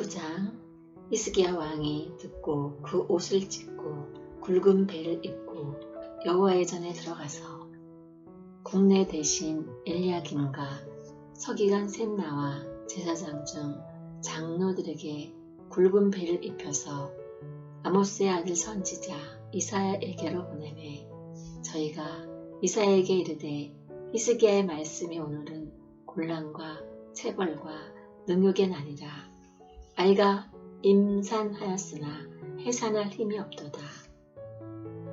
19장 이스기야 왕이 듣고 그 옷을 찢고 굵은 배를 입고 여호와의 전에 들어가서 국내 대신 엘리야김과 서기관 셋나와 제사장 중 장로들에게 굵은 배를 입혀서 아모스의 아들 선지자 이사야에게로 보내매 저희가 이사야에게 이르되 히스기야의 말씀이 오늘은 곤란과 체벌과 능욕의 날이라 아이가 임산하였으나 해산할 힘이 없도다.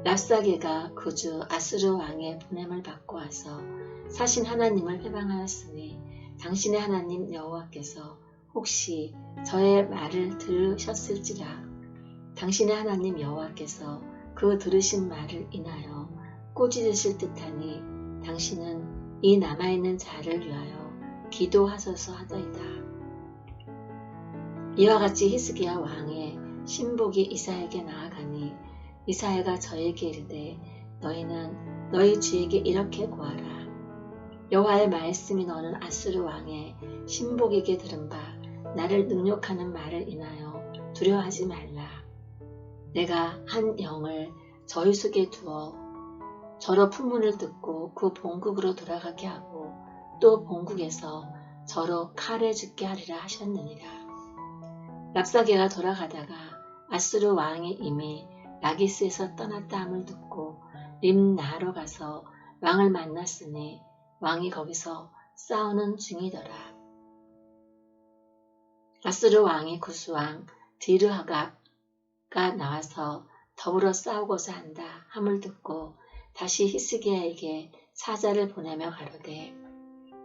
랍사게가 그주 아스르 왕의 보냄을 받고 와서 사신 하나님을 회방하였으니 당신의 하나님 여호와께서 혹시 저의 말을 들으셨을지라 당신의 하나님 여호와께서 그 들으신 말을 인하여 꾸짖으실 듯하니 당신은 이 남아있는 자를 위하여 기도하소서 하더이다. 이와 같이 히스기야 왕의 신복이 이사에게 나아가니 이사야가 저에게 이르되 너희는 너희 주에게 이렇게 구하라. 여호와의 말씀이 너는 아스르 왕의 신복에게 들은 바 나를 능욕하는 말을 인하여 두려워하지 말라. 내가 한 영을 저희 속에 두어 저로 풍문을 듣고 그 본국으로 돌아가게 하고 또 본국에서 저로 칼에 죽게 하리라 하셨느니라. 랍사게가 돌아가다가 아스르 왕이 이미 라기스에서 떠났다 함을 듣고 림나로 가서 왕을 만났으니 왕이 거기서 싸우는 중이더라. 아스르 왕이 구수왕 디르하가가 나와서 더불어 싸우고자 한다 함을 듣고 다시 히스기야에게 사자를 보내며 가로되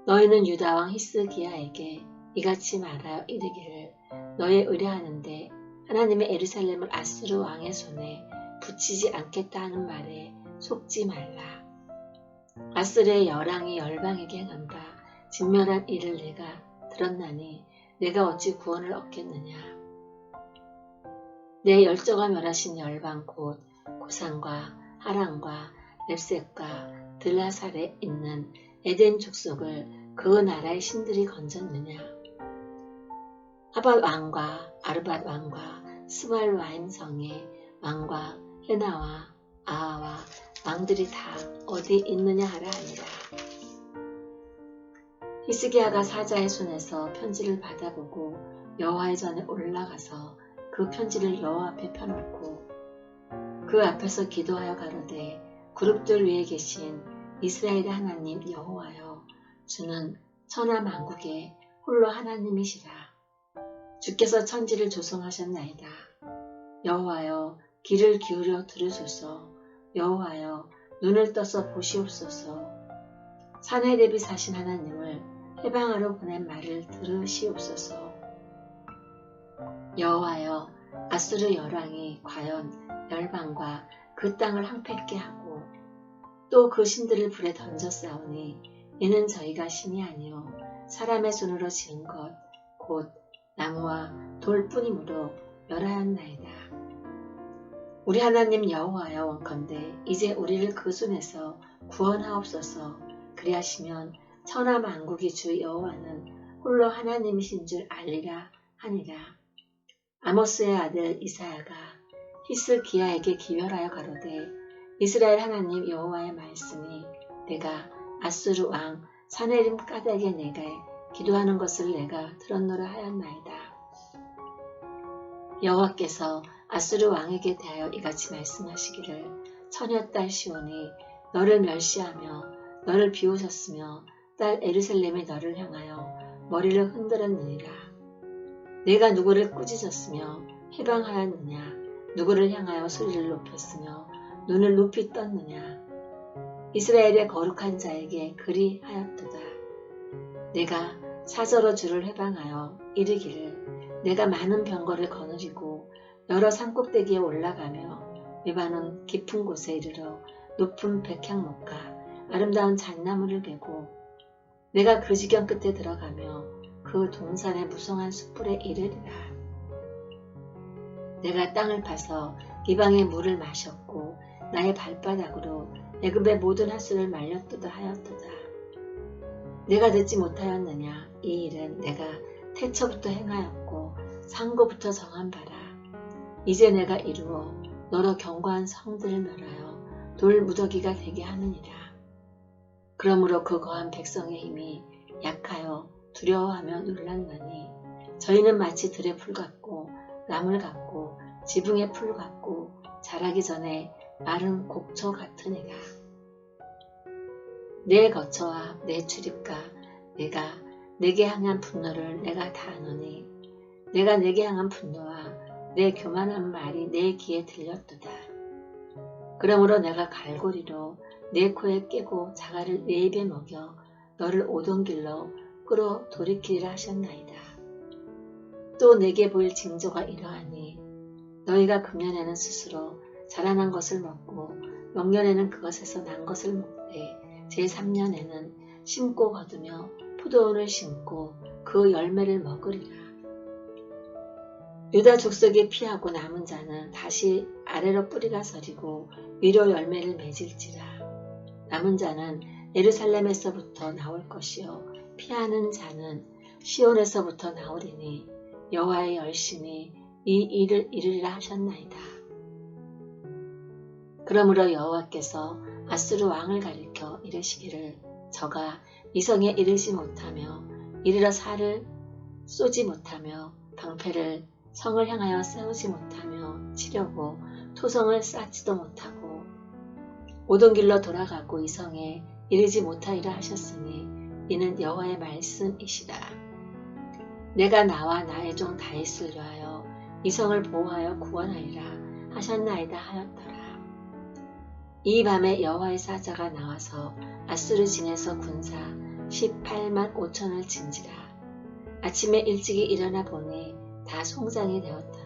너희는 유다왕 히스기야에게 이같이 말하여 이르기를 너의 의뢰하는데 하나님의 에르살렘을 아스르 왕의 손에 붙이지 않겠다 하는 말에 속지 말라. 아스르의 열왕이 열방에게 행한 바 진멸한 일을 내가 들었나니 내가 어찌 구원을 얻겠느냐. 내 열조가 멸하신 열방 곧 고산과 하랑과 렙셋과 들라살에 있는 에덴 족속을 그 나라의 신들이 건졌느냐. 하밧 왕과 아르밧 왕과 스발 와임 성의 왕과 헤나와 아하와 왕들이 다 어디 있느냐 하라 하니라. 히스기야가 사자의 손에서 편지를 받아보고 여호와의 전에 올라가서 그 편지를 여호와 앞에 펴놓고 그 앞에서 기도하여 가로되 그룹들 위에 계신 이스라엘의 하나님 여호와여 주는 천하 만국의 홀로 하나님이시라. 주께서 천지를 조성하셨나이다. 여호와여 귀를 기울여 들으소서. 여호와여 눈을 떠서 보시옵소서. 산에 대비 사신 하나님을 해방하러 보낸 말을 들으시옵소서. 여호와여 아수르 열왕이 과연 열방과 그 땅을 항폐케 하고 또 그 신들을 불에 던졌사오니 이는 저희가 신이 아니요 사람의 손으로 지은 것 곧 나무와 돌뿐이므로 멸하였나이다. 우리 하나님 여호와여 원컨대 이제 우리를 그 손에서 구원하옵소서 그리하시면 천하 만국의 주 여호와는 홀로 하나님이신 줄 알리라 하니라. 아모스의 아들 이사야가 히스기야에게 기별하여 가로되 이스라엘 하나님 여호와의 말씀이 내가 아수르 왕 사네림 까닭에 내게 기도하는 것을 내가 들었노라 하였나이다. 여호와께서 아수르 왕에게 대하여 이같이 말씀하시기를 처녀 딸 시온이 너를 멸시하며 너를 비우셨으며 딸 에르살렘이 너를 향하여 머리를 흔들었느니라. 내가 누구를 꾸짖었으며 해방하였느냐 누구를 향하여 소리를 높였으며 눈을 높이 떴느냐 이스라엘의 거룩한 자에게 그리하였도다. 내가 사저로 주를 해방하여 이르기를 내가 많은 병거를 거느리고 여러 산꼭대기에 올라가며 리바논 깊은 곳에 이르러 높은 백향목과 아름다운 잣나무를 베고 내가 그 지경 끝에 들어가며 그 동산의 무성한 숲풀에 이르리라. 내가 땅을 파서 이방의 물을 마셨고 나의 발바닥으로 애굽의 모든 하수를 말렸도다 하였도다. 내가 듣지 못하였느냐 이 일은 내가 태초부터 행하였고 상고부터 정한 바라. 이제 내가 이루어 너로 견고한 성들을 멸하여 돌 무더기가 되게 하느니라. 그러므로 그 거한 백성의 힘이 약하여 두려워하며 놀랐나니 저희는 마치 들의 풀 같고 나물 같고 지붕의 풀 같고 자라기 전에 마른 곡초 같으니라. 내 거처와 내 출입과 내가 내게 향한 분노를 내가 다 아노니 내가 내게 향한 분노와 내 교만한 말이 내 귀에 들렸도다. 그러므로 내가 갈고리로 내 코에 깨고 자갈을 내 입에 먹여 너를 오던 길로 끌어 돌이키리라 하셨나이다. 또 내게 보일 징조가 이러하니 너희가 금년에는 스스로 자라난 것을 먹고 명년에는 그것에서 난 것을 먹되 제3년에는 심고 거두며 포도원을 심고 그 열매를 먹으리라. 유다 족속에 피하고 남은 자는 다시 아래로 뿌리가 서리고 위로 열매를 맺을지라. 남은 자는 예루살렘에서부터 나올 것이요 피하는 자는 시온에서부터 나오리니 여호와의 열심히 이 일을 이루리라 하셨나이다. 그러므로 여호와께서 아수르 왕을 가리켜 이르시기를 저가 이성에 이르지 못하며 이르러 살을 쏘지 못하며 방패를 성을 향하여 세우지 못하며 치려고 토성을 쌓지도 못하고 오던 길로 돌아가고 이성에 이르지 못하리라 하셨으니 이는 여호와의 말씀이시다. 내가 나와 나의 종 다윗을 위하여 이성을 보호하여 구원하리라 하셨나이다 하였더라. 이 밤에 여호와의 사자가 나와서 아수르 진에서 군사 18만 5천을 진지라. 아침에 일찍이 일어나 보니 다 송장이 되었더라.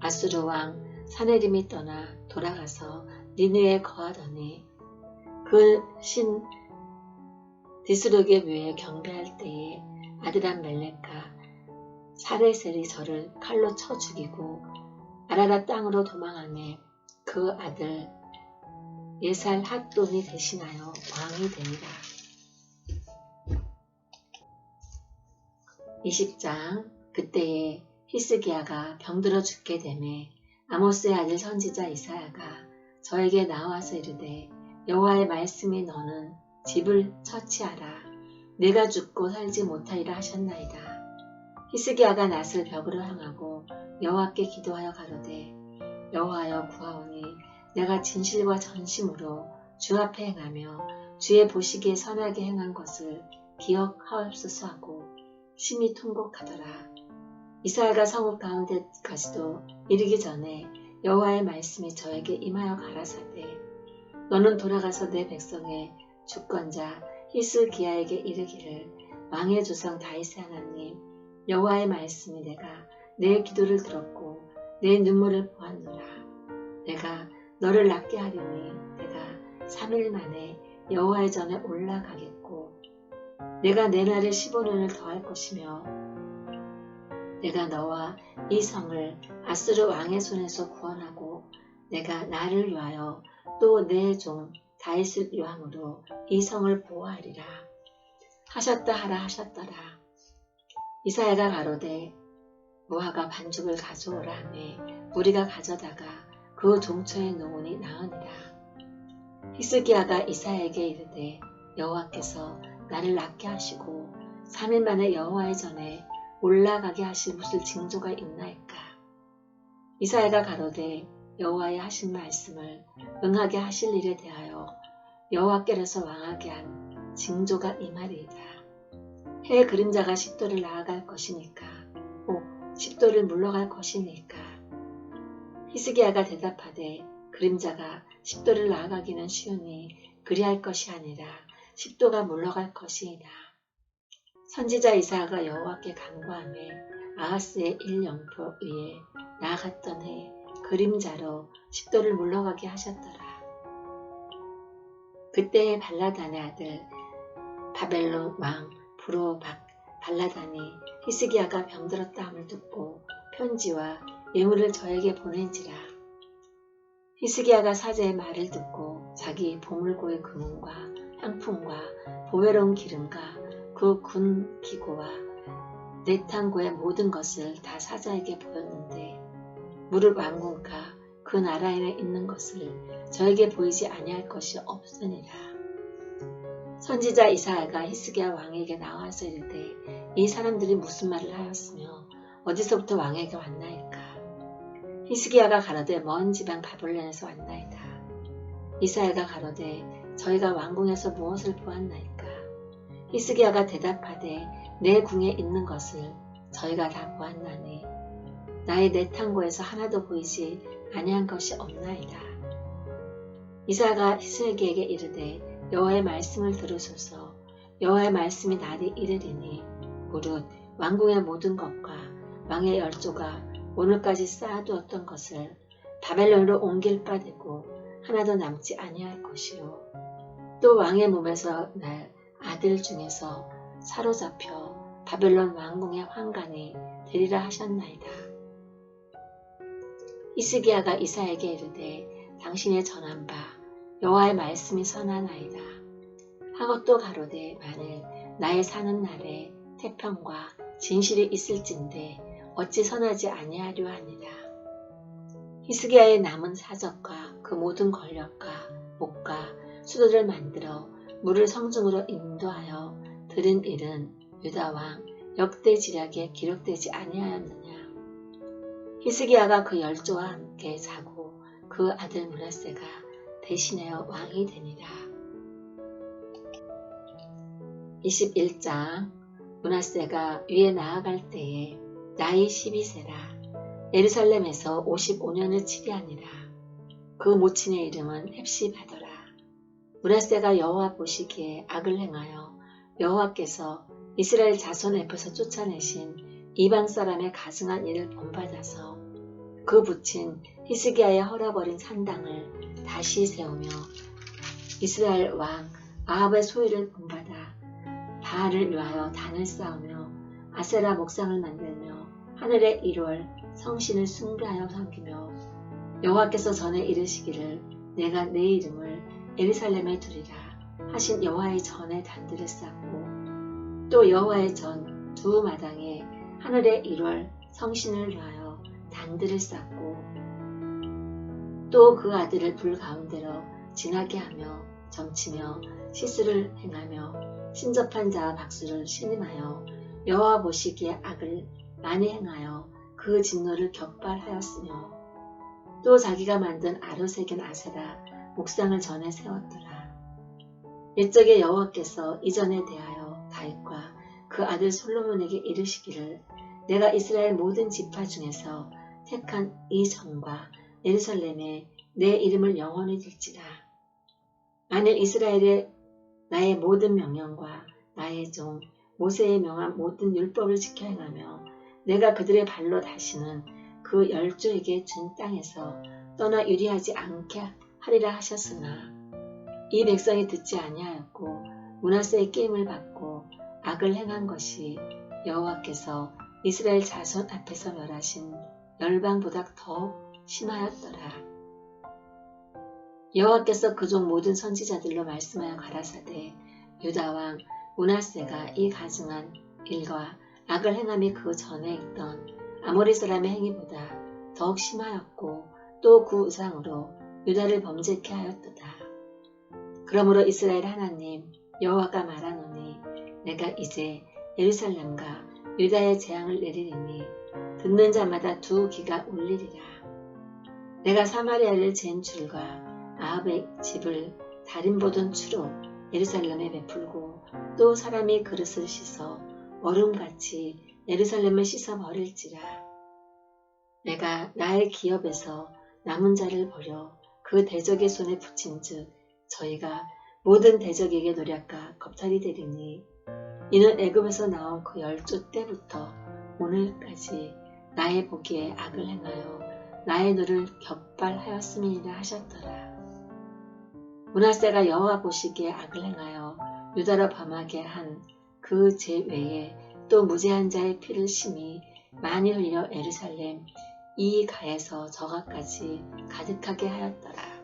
아수르 왕 사네림이 떠나 돌아가서 니느에 거하더니 그 신 디스룩의 묘에 경배할 때에 아드람 멜렉과 사레셀이 저를 칼로 쳐 죽이고 아라라 땅으로 도망하며 그 아들 예살 핫돈이 대신하여 왕이 됩니다. 20장 그때에 히스기야가 병들어 죽게 되매 아모스의 아들 선지자 이사야가 저에게 나와서 이르되 여호와의 말씀이 너는 집을 처치하라 내가 죽고 살지 못하리라 하셨나이다. 히스기야가 낯을 벽으로 향하고 여호와께 기도하여 가로되 여호와여 구하오니 내가 진실과 전심으로 주 앞에 행하며 주의 보시기에 선하게 행한 것을 기억하옵소서 하고 심히 통곡하더라. 이스라엘과 성읍 가운데까지도 이르기 전에 여호와의 말씀이 저에게 임하여 가라사대 너는 돌아가서 내 백성의 주권자 히스기야에게 이르기를 왕의 조상 다윗의 하나님 여호와의 말씀이 내가 내 기도를 들었고 내 눈물을 보았노라 내가 너를 낫게 하려니 내가 3일 만에 여호와의 전에 올라가겠고 내가 내 날에 15년을 더할 것이며 내가 너와 이 성을 아스르 왕의 손에서 구원하고 내가 나를 위하여 또 내 종 다윗을 위함으로 이 성을 보호하리라. 하셨다 하라 하셨더라. 이사야가 가로되 무화과 반죽을 가져오라 하매 우리가 가져다가 그 종처의 노원이 나으니라. 히스기야가 이사에게 이르되 여호와께서 나를 낫게 하시고 3일 만에 여호와의 전에 올라가게 하실 무슨 징조가 있나이까. 이사야가 가로되 여호와의 하신 말씀을 응하게 하실 일에 대하여 여호와께로서 왕하게 한 징조가 이 말이다. 해 그림자가 십도를 나아갈 것이니까 오 십도를 물러갈 것이니까 히스기야가 대답하되 그림자가 십도를 나아가기는 쉬우니 그리할 것이 아니라 십도가 물러갈 것이이다. 선지자 이사가 여호와께 간구하며 아하스의 일영표 위에 나아갔던 해 그림자로 십도를 물러가게 하셨더라. 그때의 발라단의 아들 바벨론 왕 브로 박 발라단이 히스기야가 병들었다 함을 듣고 편지와 예물을 저에게 보낸지라. 히스기야가 사제의 말을 듣고 자기 보물고의 금은과 향품과 보배로운 기름과 그 군 기고와 네탄고의 모든 것을 다 사자에게 보였는데 무릇 왕궁과 그 나라에 있는 것을 저에게 보이지 아니할 것이 없으니라. 선지자 이사야가 히스기야 왕에게 나와서 이르되 이 사람들이 무슨 말을 하였으며 어디서부터 왕에게 왔나이까 히스기야가 가로되 먼 지방 바블론에서 왔나이다. 이사야가 가로되 저희가 왕궁에서 무엇을 보았나이까? 히스기야가 대답하되 내 궁에 있는 것을 저희가 다 보았나니 나의 내 탕고에서 하나도 보이지 아니한 것이 없나이다. 이사가 히스기에게 이르되 여호와의 말씀을 들으소서. 여호와의 말씀이 날이 이르리니 무릇 왕궁의 모든 것과 왕의 열조가 오늘까지 쌓아두었던 것을 바벨론으로 옮길 바 되고 하나도 남지 아니할 것이요 또 왕의 몸에서 날 아들 중에서 사로잡혀 바벨론 왕궁의 황관이 되리라 하셨나이다. 이스기야가 이사에게 이르되 당신의 전한 바 여호와의 말씀이 선하나이다. 하고 또 가로되 만일 나의 사는 날에 태평과 진실이 있을진데 어찌 선하지 아니하려 하니라. 히스기야의 남은 사적과 그 모든 권력과 목과 수도를 만들어 물을 성중으로 인도하여 들은 일은 유다왕 역대 지략에 기록되지 아니하였느냐. 히스기야가 그 열조와 함께 자고 그 아들 문하세가 대신하여 왕이 되니라. 21장 문하세가 위에 나아갈 때에 나이 12세라 예루살렘에서 55년을 치리하니라. 그 모친의 이름은 헵시바더라. 문하세가 여호와 보시기에 악을 행하여 여호와께서 이스라엘 자손 앞에서 쫓아내신 이방 사람의 가증한 일을 본받아서 그 붙인 히스기야의 헐어버린 산당을 다시 세우며 이스라엘 왕 아합의 소유를 본받아 바알을 위하여 단을 쌓으며 아세라 목상을 만들며 하늘의 1월 성신을 숭배하여 섬기며 여호와께서 전에 이르시기를 내가 내 이름을 에르살렘에 두리라 하신 여호와의 전에 단들을 쌓고 또 여호와의 전 두 마당에 하늘의 1월 성신을 위하여 단들을 쌓고 또 그 아들을 불 가운데로 지나게 하며 점치며 시수를 행하며 신접한 자와 박수를 신임하여 여호와 보시기에 악을 많이 행하여 그 진노를 격발하였으며 또 자기가 만든 아로색인 아세라 묵상을 전에 세웠더라. 옛적에 여호와께서 이전에 대하여 다윗과 그 아들 솔로몬에게 이르시기를 내가 이스라엘 모든 지파 중에서 택한 이 성과 예루살렘에 내 이름을 영원히 둘지라. 만일 이스라엘의 나의 모든 명령과 나의 종 모세의 명한 모든 율법을 지켜 행하며 내가 그들의 발로 다시는 그 열조에게 준 땅에서 떠나 유리하지 않게 하리라 하셨으나 이 백성이 듣지 아니하였고 문하세의 게임을 받고 악을 행한 것이 여호와께서 이스라엘 자손 앞에서 멸하신 열방보다 더 심하였더라. 여호와께서 그종 모든 선지자들로 말씀하여 가라사대 유다왕 문하세가 이 가증한 일과 악을 행함이 그 전에 있던 아모리 사람의 행위보다 더욱 심하였고 또 그 우상으로 유다를 범죄케 하였도다. 그러므로 이스라엘 하나님 여호와가 말하노니 내가 이제 예루살렘과 유다의 재앙을 내리리니 듣는 자마다 두 귀가 울리리라. 내가 사마리아를 잰 줄과 아합의 집을 다림 보던 추로 예루살렘에 베풀고 또 사람이 그릇을 씻어 얼음같이 예루살렘을 씻어 버릴지라. 내가 나의 기업에서 남은 자를 버려 그 대적의 손에 붙인 즉 저희가 모든 대적에게 노략과 겁탈이 되리니 이는 애굽에서 나온 그 열조 때부터 오늘까지 나의 보기에 악을 행하여 나의 눈을 격발하였음이니라 하셨더라. 문하세가 여호와 보시기에 악을 행하여 유다로 범하게 한 그죄 외에 또 무죄한 자의 피를 심히 많이 흘려 에르살렘 이 가에서 저가까지 가득하게 하였더라.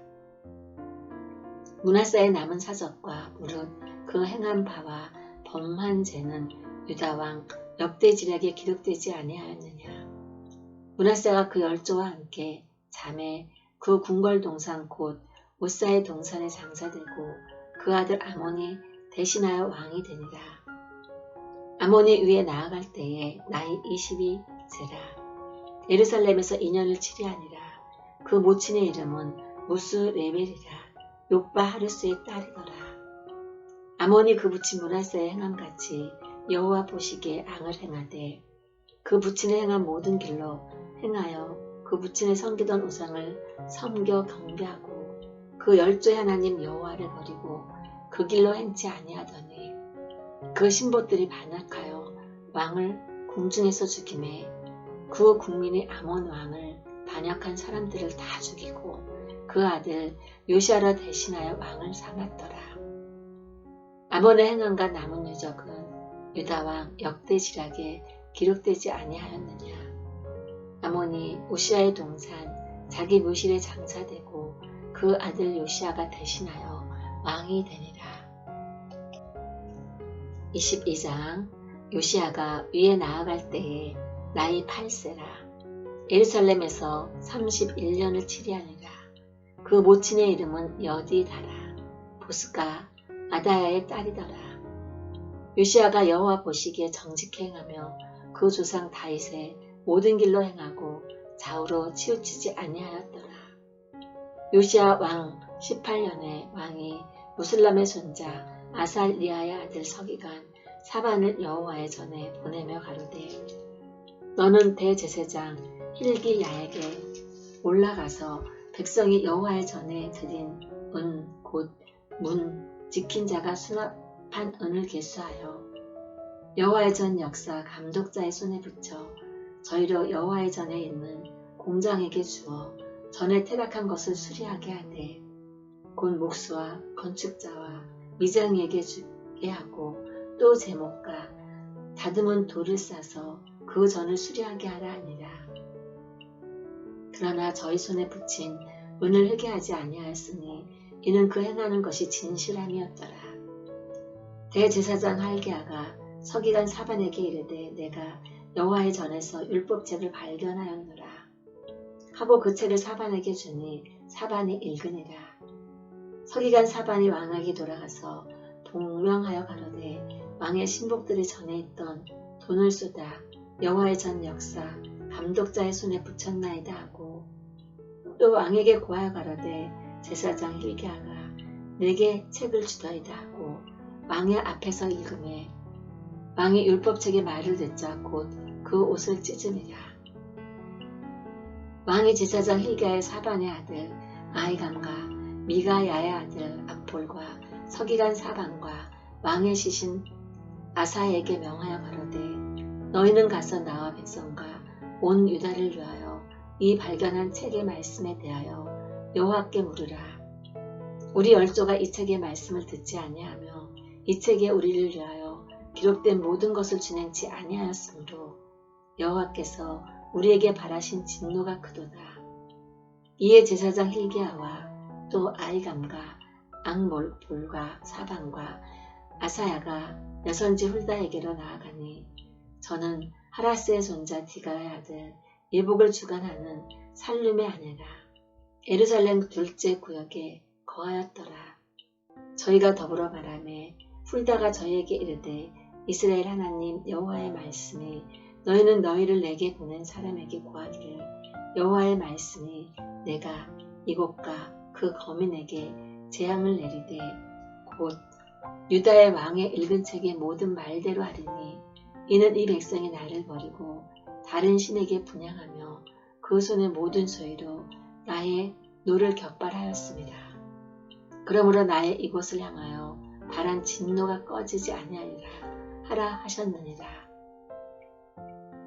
문하세의 남은 사적과 무릇 그 행한 바와 범한 죄는 유다왕 역대지략에 기록되지 아니하였느냐. 문하세가 그 열조와 함께 잠에 그 궁궐 동산 곧 오사의 동산에 장사되고 그 아들 아몬이 대신하여 왕이 되니라. 아몬이 위에 나아갈 때에 나이 22세라. 예루살렘에서 2년을 치리하니라. 그 모친의 이름은 무스 레벨이라. 욕바 하르스의 딸이더라. 아몬이 그 부친 문하세의 행함같이 여호와 보시기에 앙을 행하되 그 부친의 행한 모든 길로 행하여 그 부친의 섬기던 우상을 섬겨 경배하고 그 열조의 하나님 여호와를 버리고 그 길로 행치 아니하더니 그 신봇들이 반악하여 왕을 궁중에서 죽임에 그 국민이 아몬 왕을 반역한 사람들을 다 죽이고 그 아들 요시아라 대신하여 왕을 삼았더라. 아몬의 행함과 남은 유적은 유다 왕 역대지락에 기록되지 아니하였느냐. 아몬이 오시아의 동산 자기 묘실에 장사되고 그 아들 요시아가 대신하여 왕이 되니라. 22장 요시아가 위에 나아갈 때에 나이 8세라. 예루살렘에서 31년을 치리하니라. 그 모친의 이름은 여디다라. 보스가 아다야의 딸이더라. 요시아가 여호와 보시기에 정직히 행하며 그 조상 다윗의 모든 길로 행하고 좌우로 치우치지 아니하였더라. 요시아 왕 18년에 왕이 무슬람의 손자 아살리아의 아들 서기관 사반을 여호와의 전에 보내며 가로되 너는 대제사장 힐기야에게 올라가서 백성이 여호와의 전에 드린 은 곧 문 지킨 자가 수납한 은을 개수하여 여호와의 전 역사 감독자의 손에 붙여 저희로 여호와의 전에 있는 공장에게 주어 전에 퇴락한 것을 수리하게 하되 곧 목수와 건축자와 미장이에게 주게 하고 또 제목과 다듬은 돌을 싸서 그 전을 수리하게 하라 하니라. 그러나 저희 손에 붙인 은을 회개하지 아니하였으니 이는 그 행하는 것이 진실함이었더라. 대제사장 할기야가 서기관 사반에게 이르되 내가 여호와의 전에서 율법책을 발견하였노라. 하고 그 책을 사반에게 주니 사반이 읽으니라. 서기관 사반이 왕에게 돌아가서 동명하여 가로되 왕의 신복들이 전에 있던 돈을 쏟아 여호와의 전 역사 감독자의 손에 붙였나이다 하고 또 왕에게 고하여 가로되 제사장 힐기야가 내게 책을 주더이다 하고 왕의 앞에서 읽음에 왕이 율법책의 말을 듣자 곧 그 옷을 찢으니라. 왕의 제사장 힐가의 사반의 아들 아이감과 미가야의 아들 악볼과 서기관 사반과 왕의 시신 아사에게 명하여 가로되 너희는 가서 나와 백성과 온 유다를 위하여 이 발견한 책의 말씀에 대하여 여호와께 물으라. 우리 열조가 이 책의 말씀을 듣지 아니하며 이 책에 우리를 위하여 기록된 모든 것을 진행치 아니하였으므로 여호와께서 우리에게 바라신 진노가 크도다. 이에 제사장 힐기야와 또 아이감과 악몰볼과 사방과 아사야가 여선지 훌다에게로 나아가니 저는 하라스의 손자 디가의 아들 예복을 주관하는 살룸의 아내라 에루살렘 둘째 구역에 거하였더라. 저희가 더불어 바람에 훌다가 저희에게 이르되 이스라엘 하나님 여호와의 말씀이 너희는 너희를 내게 보낸 사람에게 구하기를 여호와의 말씀이 내가 이곳과 그 거민에게 재앙을 내리되 곧 유다의 왕의 읽은 책의 모든 말대로 하리니 이는 이 백성이 나를 버리고 다른 신에게 분양하며 그 손의 모든 소유로 나의 노를 격발하였습니다. 그러므로 나의 이곳을 향하여 바란 진노가 꺼지지 아니하리라 하라 하셨느니라.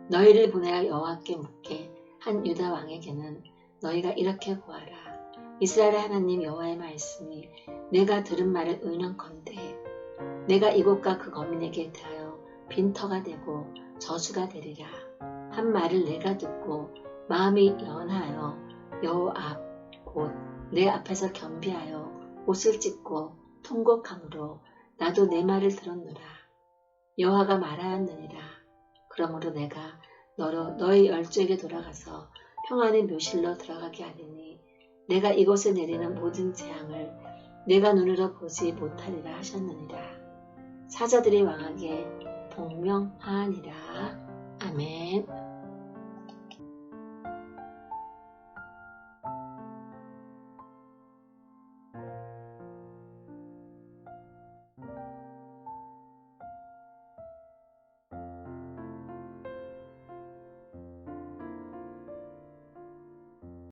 너희를 보내어 여호와께 묻게 한 유다 왕에게는 너희가 이렇게 구하라. 이스라엘 하나님 여호와의 말씀이 내가 들은 말을 은연컨대 내가 이곳과 그 거민에게 대하여 빈터가 되고 저주가 되리라. 한 말을 내가 듣고 마음이 연하여 여호 앞곧 내 앞에서 겸비하여 옷을 찢고 통곡함으로 나도 내 말을 들었노라. 여호와가 말하였느니라. 그러므로 내가 너로 너의 열조에게 돌아가서 평안의 묘실로 들어가게 하리니 내가 이곳에 내리는 모든 재앙을 내가 눈으로 보지 못하리라 하셨느니라. 사자들이 왕에게 복명하니라. 아멘.